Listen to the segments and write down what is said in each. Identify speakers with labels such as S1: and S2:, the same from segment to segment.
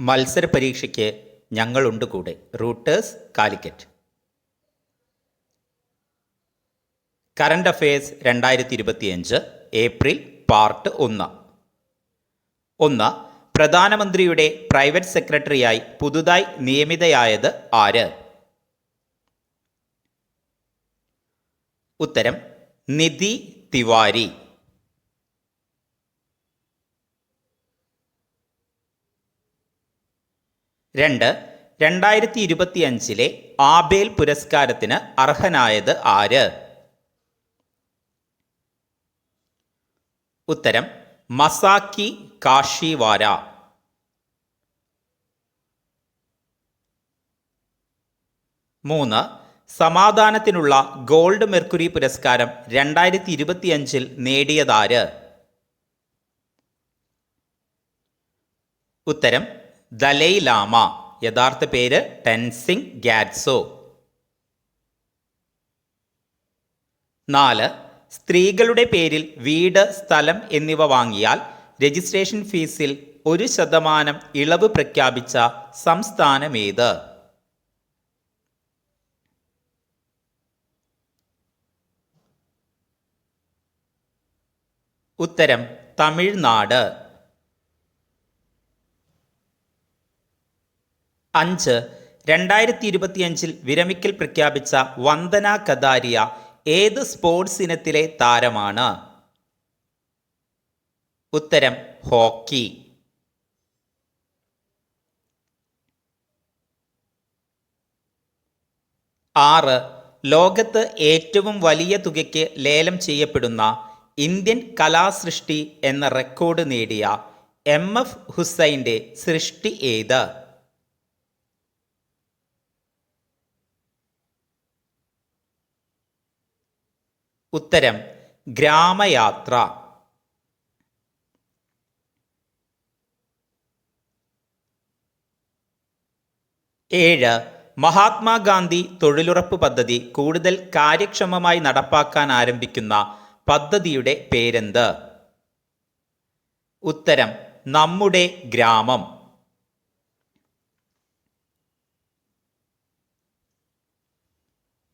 S1: മത്സര പരീക്ഷയ്ക്ക് ഞങ്ങളുണ്ട് കൂടെ റൂട്ടേഴ്സ് കാലിക്കറ്റ്. കറണ്ട് അഫയേഴ്സ് രണ്ടായിരത്തി ഇരുപത്തിയഞ്ച് ഏപ്രിൽ പാർട്ട് ഒന്ന്. ഒന്ന് പ്രധാനമന്ത്രിയുടെ പ്രൈവറ്റ് സെക്രട്ടറിയായി പുതുതായി നിയമിതയായത് ആര്? ഉത്തരം നിധി തിവാരി. രണ്ട് രണ്ടായിരത്തി ഇരുപത്തിയഞ്ചിലെ ആബേൽ പുരസ്കാരത്തിന് അർഹനായത് ആര്? ഉത്തരം മസാക്കി കാഷിവാര. മൂന്ന് സമാധാനത്തിനുള്ള ഗോൾഡ് മെർക്കുറി പുരസ്കാരം രണ്ടായിരത്തി ഇരുപത്തിയഞ്ചിൽ നേടിയതാര്? ഉത്തരം ദലൈ ലാമ യഥാർത്ഥ പേര് ടെൻസിംഗ് ഗ്യാറ്റ്സോ നാല് സ്ത്രീകളുടെ പേരിൽ വീട് സ്ഥലം എന്നിവ വാങ്ങിയാൽ രജിസ്ട്രേഷൻ ഫീസിൽ ഒരു ശതമാനം ഇളവ് പ്രഖ്യാപിച്ച സംസ്ഥാനമേത്? ഉത്തരം തമിഴ്നാട്. അഞ്ച് രണ്ടായിരത്തി ഇരുപത്തിയഞ്ചിൽ വിരമിക്കൽ പ്രഖ്യാപിച്ച വന്ദന കദാരിയ ഏത് സ്പോർട്സ് ഇനത്തിലെ താരമാണ്? ഉത്തരം ഹോക്കി. ആറ് ലോകത്ത് ഏറ്റവും വലിയ തുകയ്ക്ക് ലേലം ചെയ്യപ്പെടുന്ന ഇന്ത്യൻ കലാസൃഷ്ടി എന്ന റെക്കോർഡ് നേടിയ എം എഫ് ഹുസൈന്റെ സൃഷ്ടി ഏത്? ഉത്തരം ഗ്രാമയാത്ര. ഏഴ് മഹാത്മാഗാന്ധി തൊഴിലുറപ്പ് പദ്ധതി കൂടുതൽ കാര്യക്ഷമമായി നടപ്പാക്കാൻ ആരംഭിക്കുന്ന പദ്ധതിയുടെ പേരെന്ത്? ഉത്തരം നമ്മുടെ ഗ്രാമം.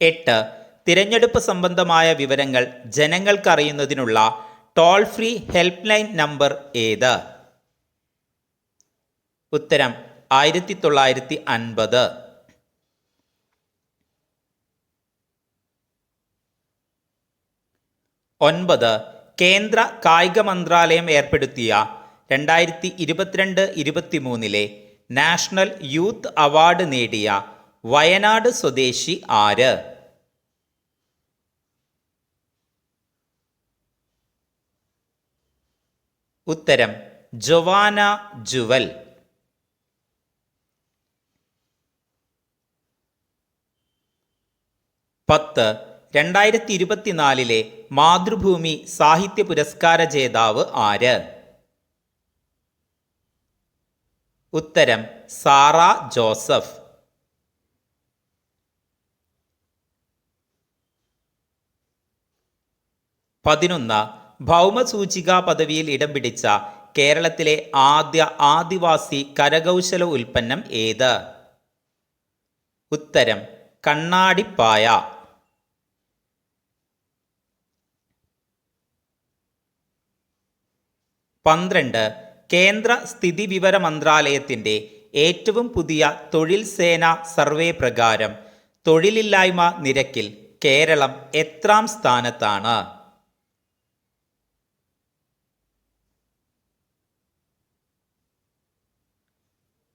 S1: എട്ട് തിരഞ്ഞെടുപ്പ് സംബന്ധമായ വിവരങ്ങൾ ജനങ്ങൾക്കറിയുന്നതിനുള്ള toll free help line number ഏത്? ഉത്തരം ആയിരത്തി തൊള്ളായിരത്തി അൻപത് ഒൻപത് കേന്ദ്ര കായിക മന്ത്രാലയം ഏർപ്പെടുത്തിയ രണ്ടായിരത്തി ഇരുപത്തിരണ്ട് ഇരുപത്തിമൂന്നിലെ നാഷണൽ യൂത്ത് അവാർഡ് നേടിയ വയനാട് സ്വദേശി ആര്? ഉത്തരം ജൊവാന ജുവൽ. പത്ത് രണ്ടായിരത്തി ഇരുപത്തിനാലിലെ മാതൃഭൂമി സാഹിത്യ പുരസ്കാര ജേതാവ് ആര്? ഉത്തരം സാറ ജോസഫ്. പതിനൊന്ന് ഭൗമസൂചിക പദവിയിൽ ഇടം പിടിച്ച കേരളത്തിലെ ആദ്യ ആദിവാസി കരകൗശല ഉൽപ്പന്നം ഏത്? ഉത്തരം കണ്ണാടിപ്പായ. പന്ത്രണ്ട് കേന്ദ്ര സ്ഥിതി സ്ഥിതിവിവര മന്ത്രാലയത്തിന്റെ ഏറ്റവും പുതിയ തൊഴിൽ സേന സർവേ പ്രകാരം തൊഴിലില്ലായ്മ നിരക്കിൽ കേരളം എത്രാം സ്ഥാനത്താണ്?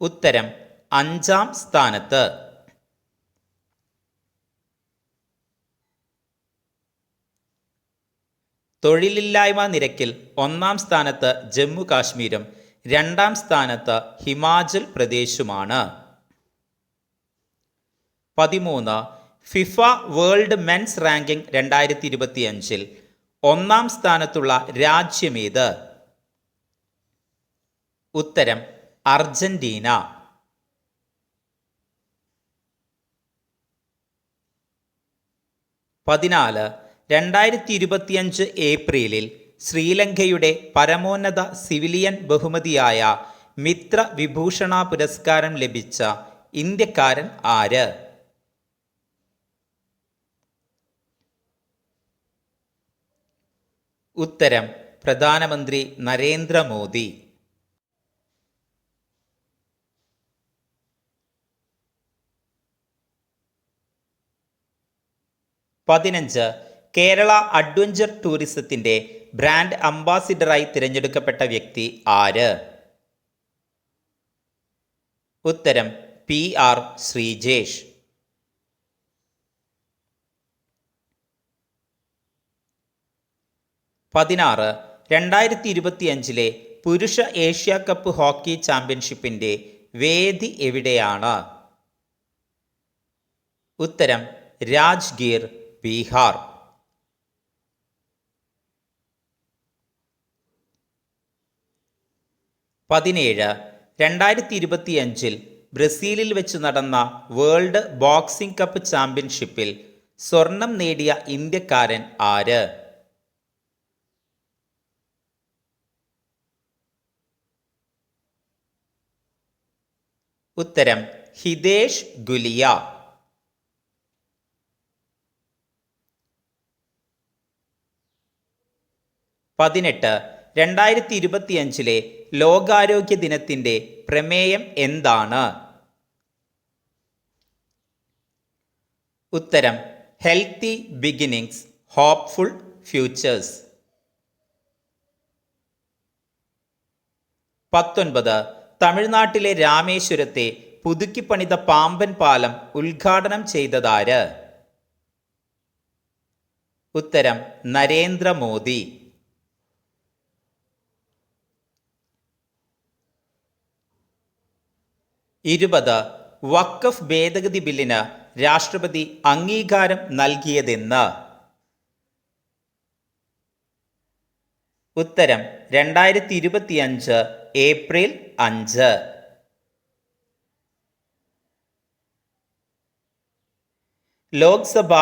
S1: ഉത്തരം അഞ്ചാം സ്ഥാനത്ത്. തൊഴിലില്ലായ്മ നിരക്കിൽ ഒന്നാം സ്ഥാനത്ത് ജമ്മു കാശ്മീരും രണ്ടാം സ്ഥാനത്ത് ഹിമാചൽ പ്രദേശുമാണ്. പതിമൂന്ന് ഫിഫ വേൾഡ് മെൻസ് റാങ്കിംഗ് രണ്ടായിരത്തി ഇരുപത്തിയഞ്ചിൽ ഒന്നാം സ്ഥാനത്തുള്ള രാജ്യമേത് ഉത്തരം അർജന്റീന. പതിനാല് രണ്ടായിരത്തി ഇരുപത്തിയഞ്ച് ഏപ്രിലിൽ ശ്രീലങ്കയുടെ പരമോന്നത സിവിലിയൻ ബഹുമതിയായ മിത്ര വിഭൂഷണ പുരസ്കാരം ലഭിച്ച ഇന്ത്യക്കാരൻ ആര്? ഉത്തരം പ്രധാനമന്ത്രി നരേന്ദ്രമോദി. പതിനഞ്ച് കേരള അഡ്വഞ്ചർ ടൂറിസത്തിന്റെ ബ്രാൻഡ് അംബാസിഡറായി തിരഞ്ഞെടുക്കപ്പെട്ട വ്യക്തി ആര്? ഉത്തരം പി ആർ ശ്രീജേഷ്. പതിനാറ് രണ്ടായിരത്തി ഇരുപത്തിയഞ്ചിലെ പുരുഷ ഏഷ്യ കപ്പ് ഹോക്കി ചാമ്പ്യൻഷിപ്പിന്റെ വേദി എവിടെയാണ്? ഉത്തരം രാജ്ഗീർ. ബീഹാർ. പതിനേഴ് രണ്ടായിരത്തി ഇരുപത്തിയഞ്ചിൽ ബ്രസീലിൽ വെച്ച് നടന്ന വേൾഡ് ബോക്സിംഗ് കപ്പ് ചാമ്പ്യൻഷിപ്പിൽ സ്വർണം നേടിയ ഇന്ത്യക്കാരൻ ആര്? ഉത്തരം ഹിതേഷ് ഗുലിയ. പതിനെട്ട് രണ്ടായിരത്തി ഇരുപത്തിയഞ്ചിലെ ലോകാരോഗ്യ ദിനത്തിന്റെ പ്രമേയം എന്താണ്? ഉത്തരം ഹെൽത്തി ബിഗിനിങ്സ് ഹോപ്പ്ഫുൾ ഫ്യൂച്ചേഴ്സ്. പത്തൊൻപത് തമിഴ്നാട്ടിലെ രാമേശ്വരത്തെ പുതുക്കിപ്പണിത പാമ്പൻ പാലം ഉദ്ഘാടനം ചെയ്തതാര്? ഉത്തരം നരേന്ദ്രമോദി. ഇരുപത് വഖഫ് ഭേദഗതി ബില്ലിന് രാഷ്ട്രപതി അംഗീകാരം നൽകിയതെന്ന്. ഉത്തരം രണ്ടായിരത്തി ഇരുപത്തിയഞ്ച് ഏപ്രിൽ അഞ്ച്. ലോക്സഭ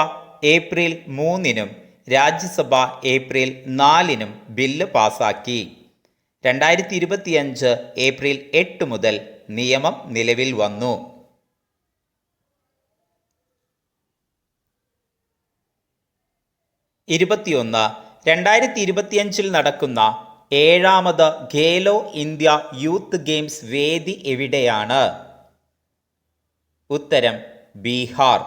S1: ഏപ്രിൽ മൂന്നിനും രാജ്യസഭ ഏപ്രിൽ നാലിനും ബില്ല് പാസാക്കി. രണ്ടായിരത്തി ഇരുപത്തിയഞ്ച് ഏപ്രിൽ എട്ട് മുതൽ നിയമം നിലവിൽ വന്നു. ഇരുപത്തിയൊന്ന് രണ്ടായിരത്തി ഇരുപത്തിയഞ്ചിൽ നടക്കുന്ന ഏഴാമത് ഖേലോ ഇന്ത്യ യൂത്ത് ഗെയിംസ് വേദി എവിടെയാണ്? ഉത്തരം ബീഹാർ.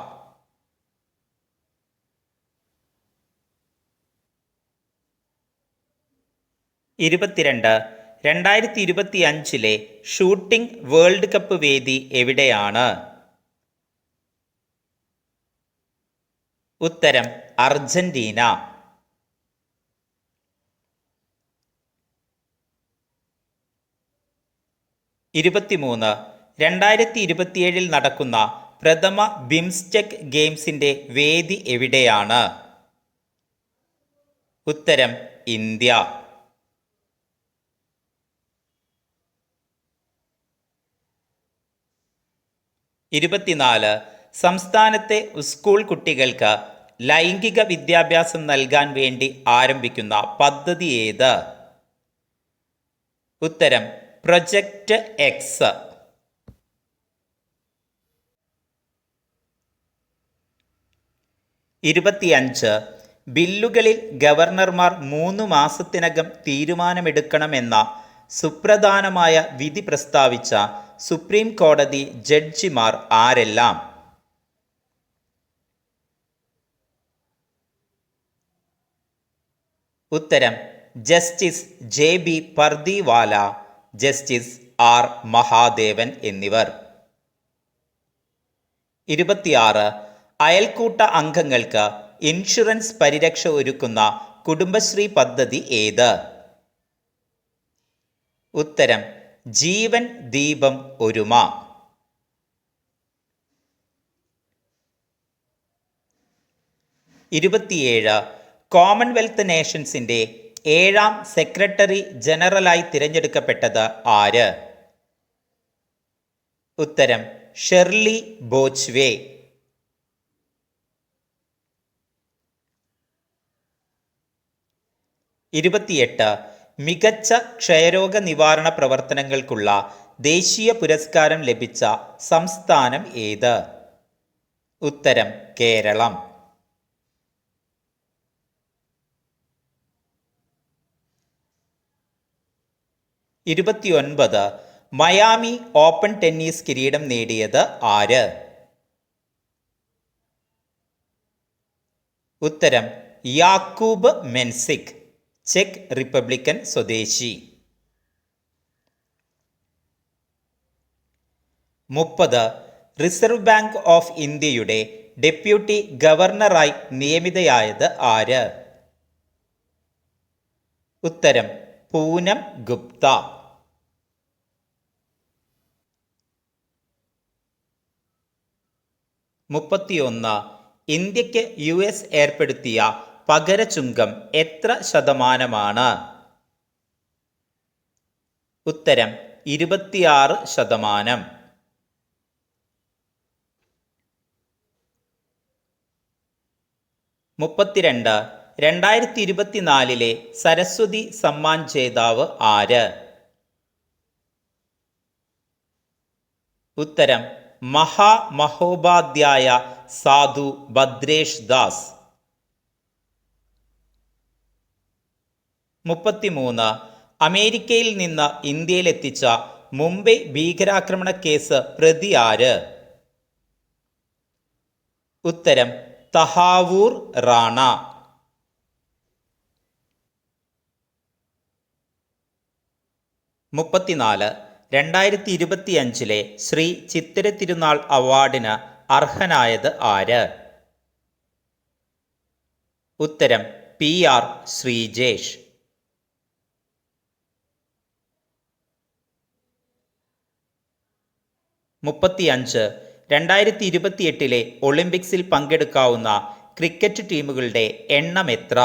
S1: ഇരുപത്തിരണ്ട് രണ്ടായിരത്തി ഇരുപത്തി അഞ്ചിലെ ഷൂട്ടിംഗ് വേൾഡ് കപ്പ് വേദി എവിടെയാണ്? ഉത്തരം അർജന്റീന. ഇരുപത്തിമൂന്ന് രണ്ടായിരത്തി ഇരുപത്തിയേഴിൽ നടക്കുന്ന പ്രഥമ ബിംസ്റ്റെക് ഗെയിംസിന്റെ വേദി എവിടെയാണ്? ഉത്തരം ഇന്ത്യ. ഇരുപത്തിനാല് സംസ്ഥാനത്തെ സ്കൂൾ കുട്ടികൾക്ക് ലൈംഗിക വിദ്യാഭ്യാസം നൽകാൻ വേണ്ടി ആരംഭിക്കുന്ന പദ്ധതി ഏത്? ഉത്തരം പ്രൊജക്റ്റ് എക്സ് ഇരുപത്തിയഞ്ച് ബില്ലുകളിൽ ഗവർണർമാർ മൂന്ന് മാസത്തിനകം തീരുമാനമെടുക്കണമെന്ന സുപ്രധാനമായ വിധി പ്രസ്താവിച്ച സുപ്രീം കോടതി ജഡ്ജിമാർ ആരെല്ലാം? ഉത്തരം justice J B Pardiwala justice R Mahadevan എന്നിവർ. ഇരുപത്തിയാറ് അയൽക്കൂട്ട അംഗങ്ങൾക്ക് ഇൻഷുറൻസ് പരിരക്ഷ ഒരുക്കുന്ന കുടുംബശ്രീ പദ്ധതി ഏത്? ഉത്തരം ജീവൻ ദീപം ഒരുമ. ഇരുപത്തിയേഴ് കോമൺവെൽത്ത് നേഷൻസിന്റെ ഏഴാം സെക്രട്ടറി ജനറലായി തിരഞ്ഞെടുക്കപ്പെട്ടത് ആര്? ഉത്തരം ഷെർലി ബോച്ച്വേ. ഇരുപത്തിയെട്ട് മികച്ച ക്ഷയരോഗ നിവാരണ പ്രവർത്തനങ്ങൾക്കുള്ള ദേശീയ പുരസ്കാരം ലഭിച്ച സംസ്ഥാനം ഏത്? ഉത്തരം കേരളം. ഇരുപത്തിയൊൻപത് മയാമി ഓപ്പൺ ടെന്നീസ് കിരീടം നേടിയത് ആര്? ഉത്തരം യാക്കൂബ് മെൻസിക്. ചെക്ക് റിപ്പബ്ലിക്കൻ സ്വദേശി. മുപ്പത്. റിസർവ് ബാങ്ക് ഓഫ് ഇന്ത്യയുടെ ഡെപ്യൂട്ടി ഗവർണറായി നിയമിതയായത് ആര്? ഉത്തരം പൂനം ഗുപ്ത. മുപ്പത്തിയൊന്ന്. ഇന്ത്യയ്ക്ക് യു എസ് ഏർപ്പെടുത്തിയ പകര ചുങ്കം എത്ര ശതമാനമാണ്? ഉത്തരം ഇരുപത്തിയാറ് ശതമാനം. മുപ്പത്തിരണ്ട് രണ്ടായിരത്തി ഇരുപത്തിനാലിലെ സരസ്വതി സമ്മാൻ ജേതാവ് ആര്? ഉത്തരം മഹാമഹോപാധ്യായ സാധു ഭദ്രേഷ് ദാസ്. മുപ്പത്തിമൂന്ന് അമേരിക്കയിൽ നിന്ന് ഇന്ത്യയിലെത്തിച്ച മുംബൈ ഭീകരാക്രമണ കേസ് പ്രതി ആര്? ഉത്തരം തഹാവൂർ റാണ. മുപ്പത്തിനാല് രണ്ടായിരത്തി ഇരുപത്തിയഞ്ചിലെ ശ്രീ ചിത്തിര തിരുനാൾ അവാർഡിന് അർഹനായത് ആര്? ഉത്തരം പി ആർ ശ്രീജേഷ്. മുപ്പത്തിയഞ്ച് രണ്ടായിരത്തി ഇരുപത്തിയെട്ടിലെ ഒളിമ്പിക്സിൽ പങ്കെടുക്കാവുന്ന ക്രിക്കറ്റ് ടീമുകളുടെ എണ്ണം എത്ര?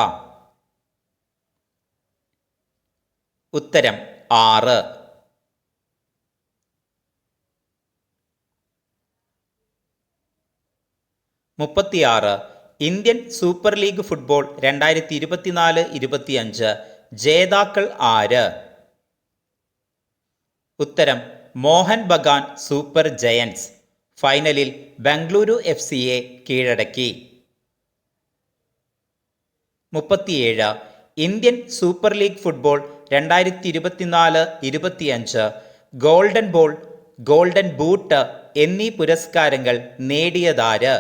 S1: ഉത്തരം ആറ്. മുപ്പത്തിയാറ് ഇന്ത്യൻ സൂപ്പർ ലീഗ് ഫുട്ബോൾ രണ്ടായിരത്തി ഇരുപത്തിനാല് ഇരുപത്തിയഞ്ച് ജേതാക്കൾ ആര്? ഉത്തരം മോഹൻ ബഗാൻ സൂപ്പർ ജയൻസ് ഫൈനലിൽ ബംഗളൂരു എഫ് സിയെ കീഴടക്കി. മുപ്പത്തിയേഴ് ഇന്ത്യൻ സൂപ്പർ ലീഗ് ഫുട്ബോൾ രണ്ടായിരത്തി ഇരുപത്തിനാല് ഇരുപത്തിയഞ്ച് ഗോൾഡൻ ബോൾ ഗോൾഡൻ ബൂട്ട് എന്നീ പുരസ്കാരങ്ങൾ നേടിയതാര്?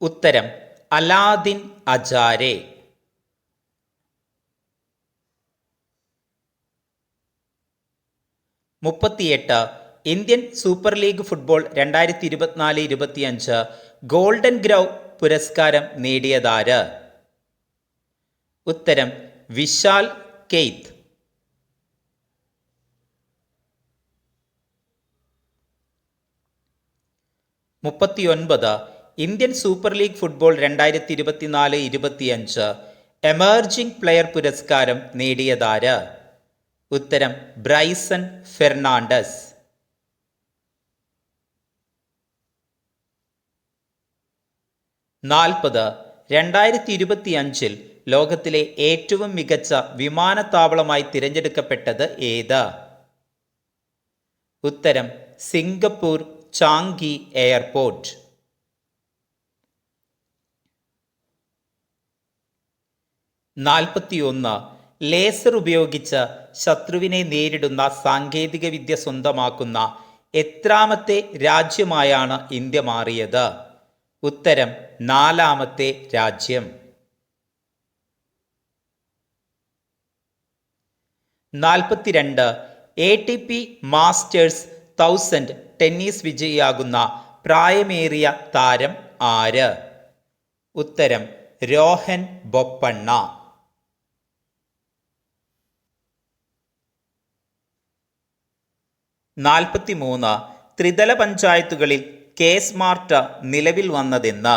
S1: ഉത്തരം അലാദിൻ അജാരെ. മുപ്പത്തിയെട്ട് ഇന്ത്യൻ സൂപ്പർ ലീഗ് ഫുട്ബോൾ രണ്ടായിരത്തി ഇരുപത്തിനാല് ഇരുപത്തിയഞ്ച് ഗോൾഡൻ ഗ്രൗ പുരസ്കാരം നേടിയതാര്? ഉത്തരം വിശാൽ കെയ്ത്ത്. മുപ്പത്തിയൊൻപത് ഇന്ത്യൻ സൂപ്പർ ലീഗ് ഫുട്ബോൾ രണ്ടായിരത്തി ഇരുപത്തിനാല് ഇരുപത്തിയഞ്ച് എമർജിംഗ് പ്ലെയർ പുരസ്കാരം നേടിയതാര്? ഉത്തരം ബ്രൈസൺ ഫെർണാണ്ടസ്. നാൽപ്പത് രണ്ടായിരത്തി ഇരുപത്തി അഞ്ചിൽ ലോകത്തിലെ ഏറ്റവും മികച്ച വിമാനത്താവളമായി തിരഞ്ഞെടുക്കപ്പെട്ടത് ഏത്? ഉത്തരം സിംഗപ്പൂർ ചാങ്കി എയർപോർട്ട്. നാൽപ്പത്തിയൊന്ന് ലേസർ ഉപയോഗിച്ച് ശത്രുവിനെ നേരിടുന്ന സാങ്കേതികവിദ്യ സ്വന്തമാക്കുന്ന എത്രാമത്തെ രാജ്യമായാണ് ഇന്ത്യ മാറിയത്? ഉത്തരം നാലാമത്തെ രാജ്യം. നാൽപ്പത്തിരണ്ട് A T P masters thousand tennis വിജയിയാകുന്ന പ്രായമേറിയ താരം ആര്? ഉത്തരം രോഹൻ ബൊപ്പണ്ണ. നാൽപ്പത്തിമൂന്ന് ത്രിതല പഞ്ചായത്തുകളിൽ കെ സ്മാർട്ട് നിലവിൽ വന്നതെന്ന്.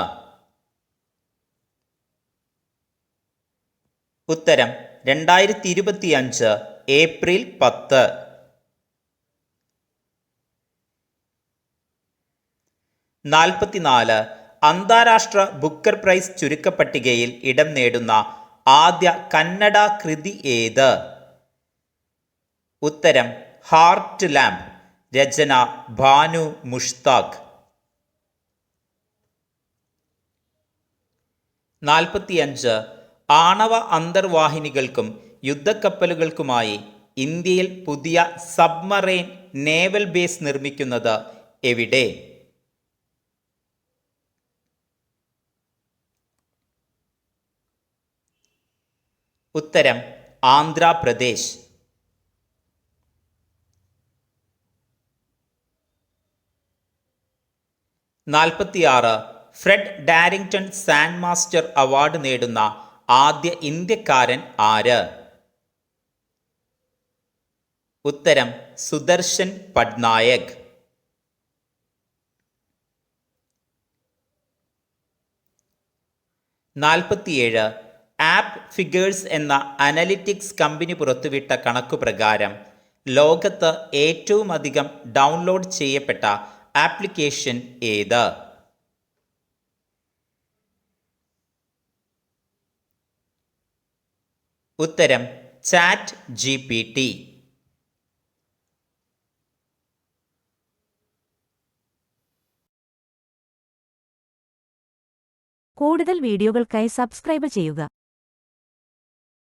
S1: ഉത്തരം രണ്ടായിരത്തി ഇരുപത്തിയഞ്ച് ഏപ്രിൽ പത്ത്. നാൽപ്പത്തിനാല് അന്താരാഷ്ട്ര ബുക്കർ പ്രൈസ് ചുരുക്കപ്പട്ടികയിൽ ഇടം നേടുന്ന ആദ്യ കന്നഡ കൃതി ഏത്? ഉത്തരം ഹാർട്ട് ലാമ്പ്. രചന ഭാനു മുഷ്താഖ്. നാൽപ്പത്തിയഞ്ച് ആണവ അന്തർവാഹിനികൾക്കും യുദ്ധക്കപ്പലുകൾക്കുമായി ഇന്ത്യയിൽ പുതിയ സബ്മറൈൻ നേവൽ ബേസ് നിർമ്മിക്കുന്നത് എവിടെ? ഉത്തരം ആന്ധ്രാപ്രദേശ്. നാൽപ്പത്തിയാറ് Fred Darrington sand master award നേടുന്ന ആദ്യ ഇന്ത്യക്കാരൻ ആര്? ഉത്തരം സുദർശൻ പട്നായക്. നാൽപ്പത്തിയേഴ് ആപ്പ് ഫിഗേഴ്സ് എന്ന അനലിറ്റിക്സ് കമ്പനി പുറത്തുവിട്ട കണക്കുപ്രകാരം ലോകത്ത് ഏറ്റവുമധികം ഡൗൺലോഡ് ചെയ്യപ്പെട്ട ആപ്ലിക്കേഷൻ ഏത്? ഉത്തരം ചാറ്റ് ജി പി ടി
S2: കൂടുതൽ വീഡിയോകൾക്കായി സബ്സ്ക്രൈബ് ചെയ്യുക.